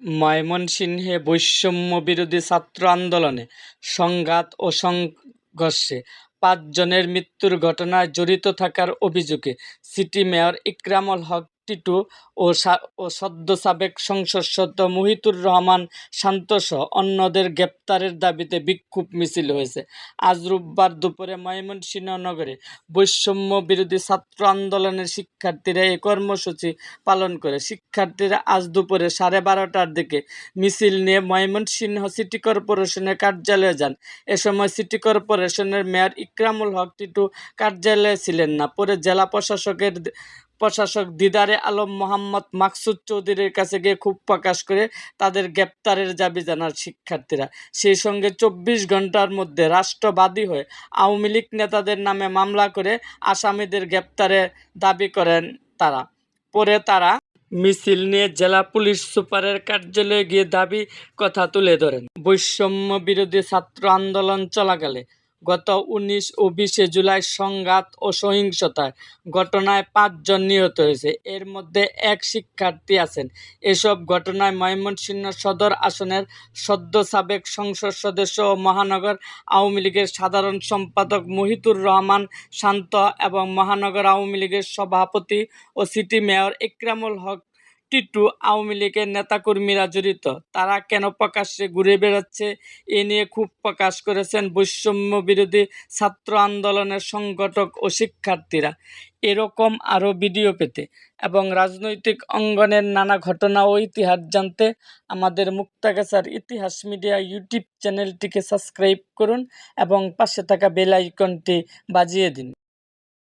ময়মনসিংহে বৈষম্য বিরোধী ছাত্র আন্দোলনে সংঘাত ও সংঘর্ষে পাঁচজনের মৃত্যুর ঘটনায় জড়িত থাকার অভিযোগে সিটি মেয়র ইকরামুল হক টিটু ও ও সদ্য সাবেক সংসদ সদস্য মুহিতুর রহমান শান্তসহ অন্যদের গ্রেপ্তারের দাবিতে বিক্ষোভ মিছিল হয়েছে। আজ রোববার দুপুরে ময়মনসিংহ নগরে বৈষম্য বিরোধী ছাত্র আন্দোলনের শিক্ষার্থীরা এই কর্মসূচি পালন করে। শিক্ষার্থীরা আজ দুপুরে সাড়ে বারোটার দিকে মিছিল নিয়ে ময়মনসিংহ সিটি কর্পোরেশনের কার্যালয়ে যান। এ সময় সিটি কর্পোরেশনের মেয়র ইকরামুল হক টিটু কার্যালয়ে ছিলেন না। পরে জেলা প্রশাসকের প্রশাসক দিদারে আলম মোহাম্মদ মাকসুদ চৌধুরীর কাছে গিয়ে ক্ষোভ প্রকাশ করে তাদের গ্রেপ্তারের দাবি জানার শিক্ষার্থীরা। সেই সঙ্গে চব্বিশ ঘণ্টার মধ্যে রাষ্ট্রবাদী হয়ে আওয়ামী লীগ নেতাদের নামে মামলা করে আসামিদের গ্রেপ্তারের দাবি করেন তারা। পরে তারা মিছিল নিয়ে জেলা পুলিশ সুপারের কার্যালয়ে গিয়ে দাবি কথা তুলে ধরেন। বৈষম্য বিরোধী ছাত্র আন্দোলন চলাকালে গত উনিশ ও বিশে জুলাই সংঘাত ও সহিংসতার ঘটনায় পাঁচজন নিহত হয়েছে। এর মধ্যে এক শিক্ষার্থী আছেন। এসব ঘটনায় ময়মনসিংহ সদর আসনের সদ্য সাবেক সংসদ সদস্য ও মহানগর আওয়ামী লীগের সাধারণ সম্পাদক মহিতুর রহমান শান্ত এবং মহানগর আওয়ামী লীগের সভাপতি ও সিটি মেয়র ইকরামুল হক টিটু আওয়ামী লীগের নেতাকর্মীরা জড়িত। তারা কেন প্রকাশ্যে ঘুরে বেড়াচ্ছে, এ নিয়ে খুব প্রকাশ করেছেন বৈষম্য বিরোধী ছাত্র আন্দোলনের সংগঠক ও শিক্ষার্থীরা। এরকম আরও ভিডিও পেতে এবং রাজনৈতিক অঙ্গনের নানা ঘটনা ও ইতিহাস জানতে আমাদের মুক্তাগাছার ইতিহাস মিডিয়া ইউটিউব চ্যানেলটিকে সাবস্ক্রাইব করুন এবং পাশে থাকা বেল আইকনটি বাজিয়ে দিন।